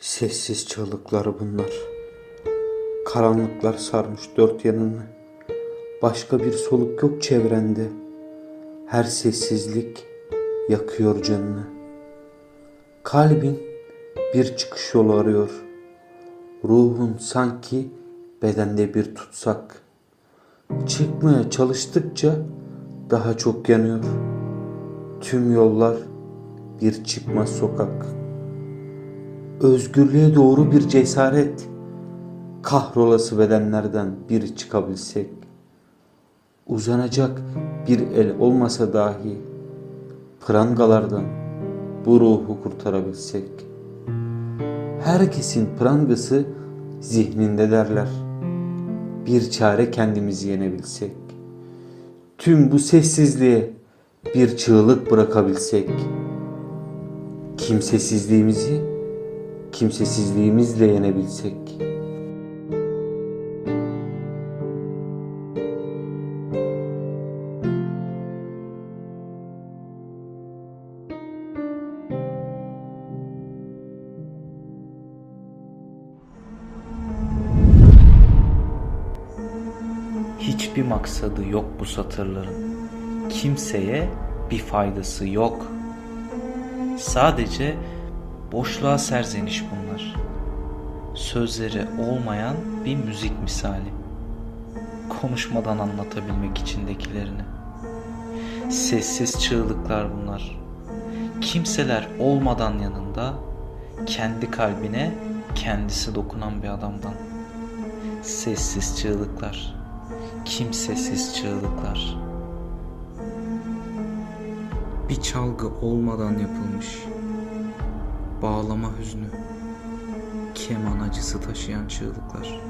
Sessiz çığlıklar bunlar. Karanlıklar sarmış dört yanını. Başka bir soluk yok çevrende. Her sessizlik yakıyor canını. Kalbin bir çıkış yolu arıyor. Ruhun sanki bedende bir tutsak. Çıkmaya çalıştıkça daha çok yanıyor. Tüm yollar bir çıkmaz sokak. Özgürlüğe doğru bir cesaret. Kahrolası bedenlerden biri çıkabilsek. Uzanacak bir el olmasa dahi prangalardan bu ruhu kurtarabilsek. Herkesin prangası zihninde derler. Bir çare kendimizi yenebilsek. Tüm bu sessizliğe bir çığlık bırakabilsek. Kimsesizliğimizi kimsesizliğimizle yenebilsek. Hiçbir maksadı yok bu satırların. Kimseye bir faydası yok. Sadece boşluğa serzeniş bunlar. Sözleri olmayan bir müzik misali. Konuşmadan anlatabilmek içindekilerini. Sessiz çığlıklar bunlar. Kimseler olmadan yanında kendi kalbine kendisi dokunan bir adamdan. Sessiz çığlıklar. Kimsesiz çığlıklar. Bir çalgı olmadan yapılmış. Bağlama hüznü. Keman acısı taşıyan çığlıklar.